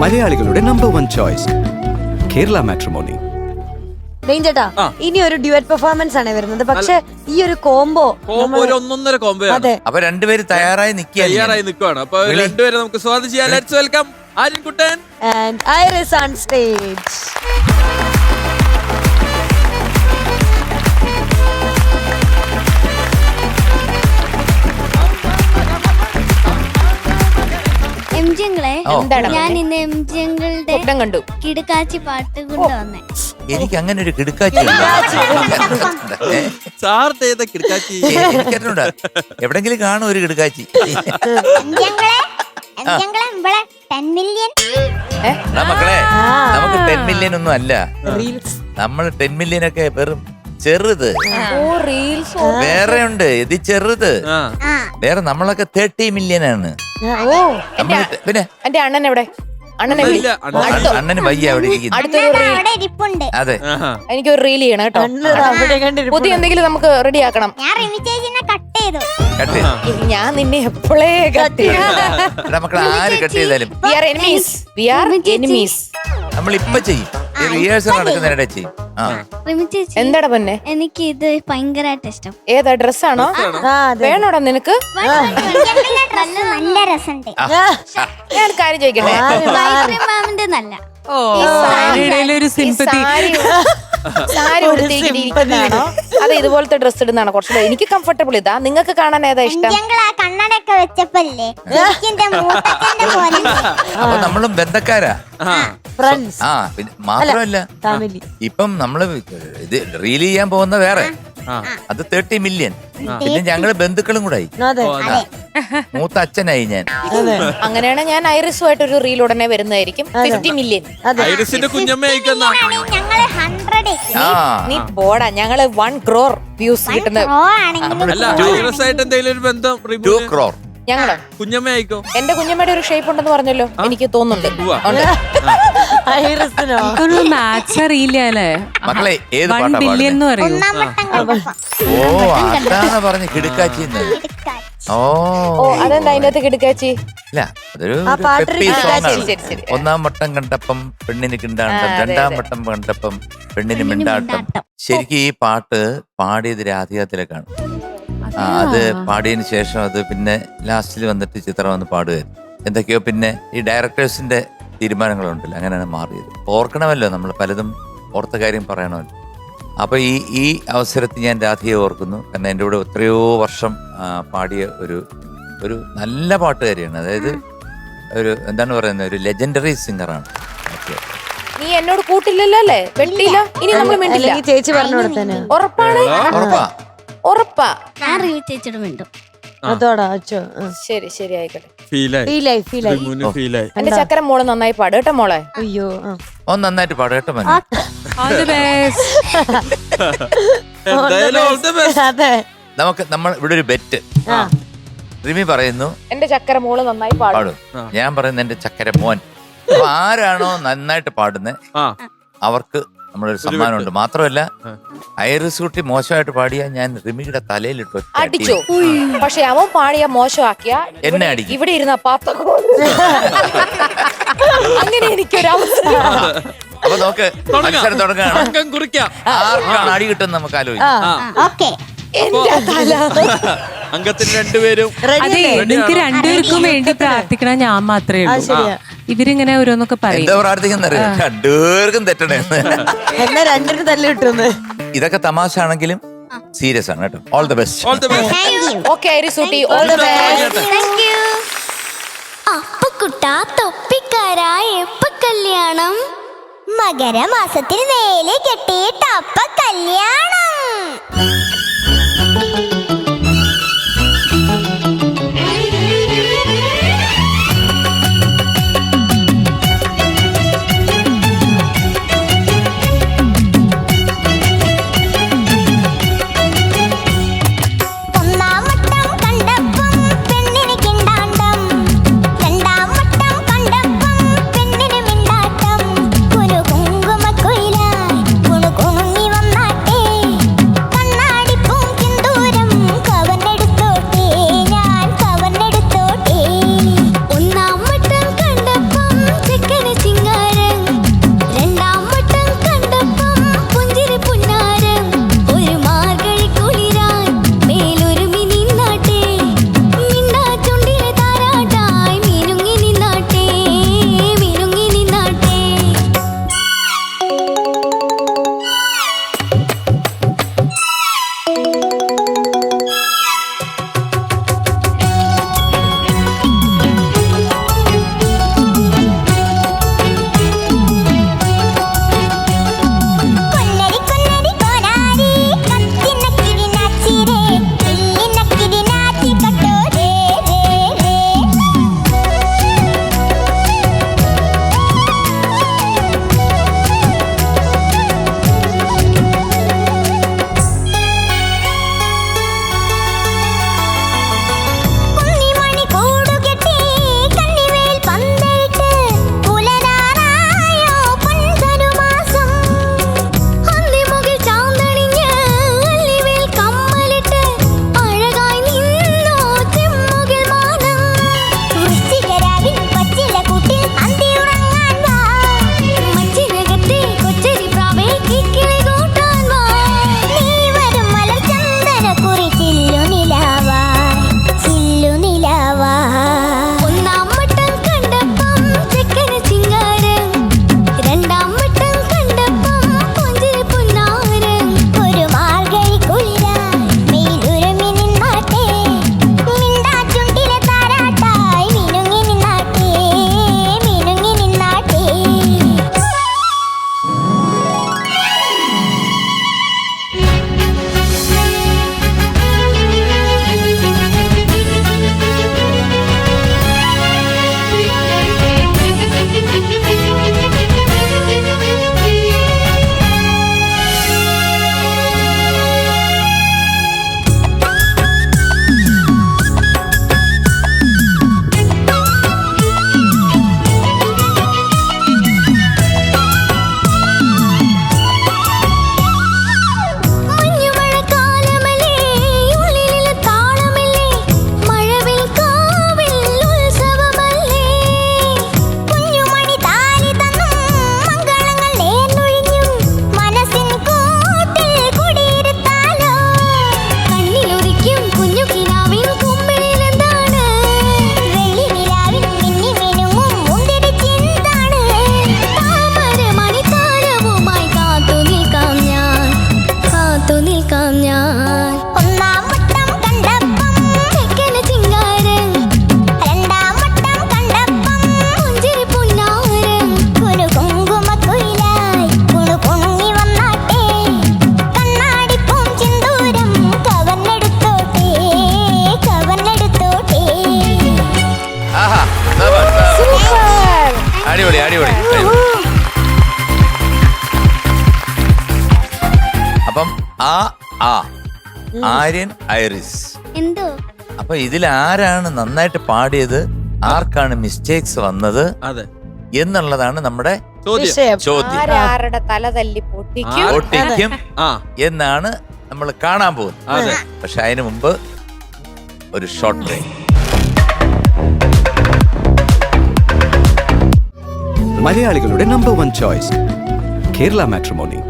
മലയാളികളുടെ number one choice Kerala matrimony ചേട്ടാ ഇനി ഒരു ഡ്യുവറ്റ് പെർഫോമൻസ് ആണ് വരുന്നത്. പക്ഷെ ഈ ഒരു കോംബോ കോംബോ ഒരു ഒന്നൊന്നര കോംബോ അതെ. അപ്പൊ രണ്ടുപേര് തയ്യാറായി നിൽക്കുകയാണ് തയ്യാറായി നിൽക്കുകയാണ് അപ്പൊ. രണ്ടുപേരെ നമുക്ക് സ്വാഗതം ചെയ്യാം. Let's welcome Aryankuttan. And Iris on stage എന്താണ് ഞാൻ ഇന്ന് എംജിങ്ങളുടെ സ്വപ്നം കണ്ടു. കിടക്കാച്ചി പാട്ട് കൊണ്ടുവന്നേ എനിക്ക് അങ്ങനെ ഒരു കിടുക്കാച്ചി സാറിന്റെ ഏതാ കിടക്കാച്ചി. എനിക്കറിഞ്ഞൂടാ. എവിടെങ്കിലും കാണും ഒരു കിടുക്കാച്ചി. മക്കളെ നമുക്ക് ടെൻ മില്യൺ ഒന്നും അല്ല. റീൽസ് നമ്മൾ ടെൻ മില്യൺ ഒക്കെ വെറും ചെറുത്. ഓ റീൽസ് വേറെ ഉണ്ട് ഇത് ചെറുത്. ആ. ആ. വേറെ നമ്മളൊക്കെ തേർട്ടി മില്യൺ ആണ്. ഓ. നമ്മൾ ടെ- പിന്നെ? എന്റെ അണ്ണൻ എവിടെ? അണ്ണനെ വിളി. ഇല്ല, അണ്ണൻ- അടുത്ത- അണ്ണന് വയ്യ അവിടെ ഇരിക്കുന്നു. അടുത്തൊരു അണ്ണാ റീൽ. അവിടെ ഇരിപ്പുണ്ട്. അതെ. ആഹാ. എനിക്കൊരു റീൽ ചെയ്യണം കേട്ടോ. അവിടെ കണ്ടിരിപ്പുണ്ട്. പുതിയ എന്തെങ്കിലും നമുക്ക് റെഡി ആക്കണം. ഞാൻ റിമി ചേച്ചിനെ കട്ട് ചെയ്തു. കട്ട് ഇത് ഞാൻ നിന്നെ എപ്പോഴേ കട്ട് എടാ മക്കളെ ആര് കട്ട് ചെയ്താലും. We are enemies we are enemies നമ്മൾ ഇപ്പൊ ചെയ്യും. ഈ റിഹേഴ്സൽ നടക്കുന്നതിനിടെ ചെയ്യും ആ. റിമി ചേച്ചി എന്താടാ പൊന്നെ? എനിക്ക് ഇത് ഭയങ്കരമായിട്ട് ഇഷ്ടം. ഏതാ ഡ്രസ്സാണോ? വേണോടാ നിനക്ക്? നല്ല നല്ല രസമുണ്ട് ആ, ഞാൻ കാര്യം ചോദിക്കട്ടെ? മാമിന്റെ നല്ല. ഇടയിലൊരു ഈ sympathy. സാരി ഉടുത്തിരിക്കുന്നതാണോ അത് ഇതുപോലത്തെ ഡ്രസ് ഇടുന്നതാണോ? കുറച്ചുകൂടെ എനിക്ക് കംഫർട്ടബിൾ ഇതാ. നിങ്ങൾക്ക് കാണാൻ ഏതാ ഇഷ്ടം? ഞങ്ങൾ ആ കണ്ണടയൊക്കെ വെച്ചപ്പല്ലേ? എനിക്കെന്റെ മൂത്തച്ഛന്റെ പോലെ അപ്പൊ നമ്മളും ബന്ധക്കാരാ. ആ. ഫ്രണ്ട്സ് ആ പിന്നെ മാത്രമല്ല ഫാമിലി ഇപ്പം നമ്മൾ ഇത് റീൽ ചെയ്യാൻ പോകുന്ന വേറെ. അത് തേർട്ടി മില്യൺ പിന്നെ ഞങ്ങൾ ബന്ധുക്കളും കൂടെ ആയി. അതാ. മൂത്ത അച്ഛനായി ഞാൻ അങ്ങനെയാണ് ഞാൻ ഐറിസുമായിട്ട് ഒരു റീൽ ഉടനെ വരുന്നതായിരിക്കും. ഫിഫ്റ്റി മില്യൺ ഐറിസിന്റെ കുഞ്ഞമ്മ ആ. നീ പോടാ. ഞങ്ങൾ വൺ ക്രോർ വ്യൂസ് കിട്ടുന്നത് അല്ല ഐറിസ് ആയിട്ട് എന്തെങ്കിലും ഒരു ബന്ധം ടു റിമൂവ് ക്രോർ ഞങ്ങൾ? കുഞ്ഞമ്മ അയക്കോ? എന്റെ കുഞ്ഞമ്മയുടെ ഒരു ഷേപ്പ് ഉണ്ടെന്ന് പറഞ്ഞല്ലോ. എനിക്ക് തോന്നുന്നുണ്ട്. ഉണ്ട്. ഐറിസിനോ ഒരു മാത്സ് അറിയില്ല അല്ലേ? മക്കളെ ഏത് വൺ പാട്ടാ ബില്യൺ എന്ന് പറയൂ. ഒന്നാം വട്ടം കണ്ടപ്പം ഓ അതാണ് പറഞ്ഞ് കിടുക്കാച്ചിന്ന്? ഓ ഓ അതെന്താ അതിന്റെ അകത്ത് കിടക്കാച്ചി? ഇല്ല അതൊരു ആ ഒരു പാട്ടൊരു peppy song കിടുക്കാച്ചി. ആണ്. ശരി, ശരി. ഒന്നാം വട്ടം കണ്ടപ്പം പെണ്ണിന് കിണ്ടാട്ടം രണ്ടാം വട്ടം കണ്ടപ്പം പെണ്ണിന് മിണ്ടാട്ടം. മിണ്ടാട്ടം. ശരിക്കും ഈ പാട്ട് പാടിയത് രാധികത്തിലേക്കാണ് ആ അത് പാടിയതിന് ശേഷം അത് പിന്നെ ലാസ്റ്റിൽ വന്നിട്ട് ചിത്രം വന്ന് പാടുകയായിരുന്നു എന്തൊക്കെയോ പിന്നെ ഈ ഡയറക്ടേഴ്സിന്റെ തീരുമാനങ്ങളുണ്ടല്ലോ. അങ്ങനെയാണ് മാറിയത്. ഓർക്കണമല്ലോ നമ്മൾ പലതും ഓർത്ത കാര്യം പറയണമല്ലോ. അപ്പോൾ ഈ ഈ അവസരത്തിൽ ഞാൻ രാധിയെ ഓർക്കുന്നു. കാരണം എന്റെ കൂടെ എത്രയോ വർഷം പാടിയ ഒരു ഒരു നല്ല പാട്ടുകാരിയാണ്. അതായത് ഒരു എന്താണ് പറയുന്നത്? ഒരു ലെജൻഡറി സിംഗറാണ് നീ എന്നോട് കൂട്ടില്ലല്ലോ അല്ലേ? വെട്ടിയില്ല ഇനി നമ്മൾ മിണ്ടില്ല. ചേച്ചി പറഞ്ഞു ഉറപ്പാണ്? ഉറപ്പാ. ഉറപ്പാ. ഞാൻ റീ ചേച്ചിയുടെ മിണ്ടും. അതോടാ അച്ചോ ശരി ശരി ആയിക്കോട്ടെ. ഫീലായി. ഫീലായി ഫീലായി. റിമൂവിന് ഫീലായി. എന്റെ ചക്കര മോൾ നന്നായി പാട്. കേട്ടോ മോളെ? അയ്യോ. ഒന്ന് നന്നായിട്ട് പാടും. കേട്ടോ മനെ. എന്തായാലും all the best. അതെ. നമുക്ക് നമ്മൾ ഇവിടെ ഒരു ബെറ്റ് ആ. റിമി പറയുന്നു എന്റെ ചക്കര മോൾ നന്നായി പാടും. പാടും. ഞാൻ പറയുന്നു എന്റെ ചക്കര മോൻ. അപ്പൊ ആരാണോ നന്നായിട്ട് പാടുന്നത് ആ. അവർക്ക് നമ്മളൊരു സമ്മാനമുണ്ട്. മാത്രമല്ല ഐറിസ് കുട്ടി മോശമായിട്ട് പാടിയ ഞാൻ റിമിയുടെ തലയിലിട്ട്. അടിച്ചു? അടി. അടിച്ചോ പക്ഷെ അവൻ പാടിയ മോശമാക്കിയ എന്നെ ഇവിടെ- അടിക്കും. ഇവിടെ ഇരുന്ന പാത്ത അങ്ങനെ എനിക്കൊരു അവസരം. അപ്പൊ നോക്ക് മത്സരം തുടങ്ങുകയാണ്. അംഗം കുറിക്കാം. ആർക്കാണ് അടി കിട്ടുന്നത് നമുക്ക് ആലോചിക്കാം. ആ. ഓക്കെ. എന്റെ തല. അംഗത്തിന് രണ്ടുപേരും അതെ നിങ്ങക്ക് രണ്ടുപേർക്കും വേണ്ടി പ്രാർത്ഥിക്കണം ഞാൻ മാത്രമേ ഉള്ളൂ. ശരിയാ. ഇവരിങ്ങനെ ഓരോന്നൊക്കെ പറയും. എന്താ പ്രാർത്ഥിക്കുന്നറിയോ രണ്ടുപേർക്കും തെറ്റണേ. എന്നെ രണ്ടിനും തല്ലി കിട്ടുന്നു ഇതൊക്കെ തമാശ ആണെങ്കിലും സീരിയസ് ആണ് കേട്ടോ. All the best all the best okay ഐറിസൂട്ടി all the best thank you അപ്പക്കുട്ട തൊപ്പിക്കാരാ എപ്പ കല്യാണം. മകരമാസത്തിന് നേലെ കെട്ടിയിട്ട് അപ്പ കല്യാണം. അപ്പം ആ ആ. ആര്യൻ ഐറിസ്. എന്തോ? അപ്പൊ ഇതിൽ ആരാണ് നന്നായിട്ട് പാടിയത്? ആർക്കാണ് മിസ്റ്റേക്സ് വന്നത്? അതെ. എന്നുള്ളതാണ് നമ്മുടെ ചോദ്യം. വിഷയം. ചോദ്യം. ആരാരുടെ തല തല്ലി പൊട്ടിക്കും? ആ. ഒട്ടിക്കും എന്നാണ് നമ്മൾ കാണാൻ പോകുന്നത്. അതെ. പക്ഷെ അതിനു മുമ്പ് ഒരു ഷോർട്ട് ബ്രേക്ക് മലയാളികളുടെ number one choice Kerala matrimony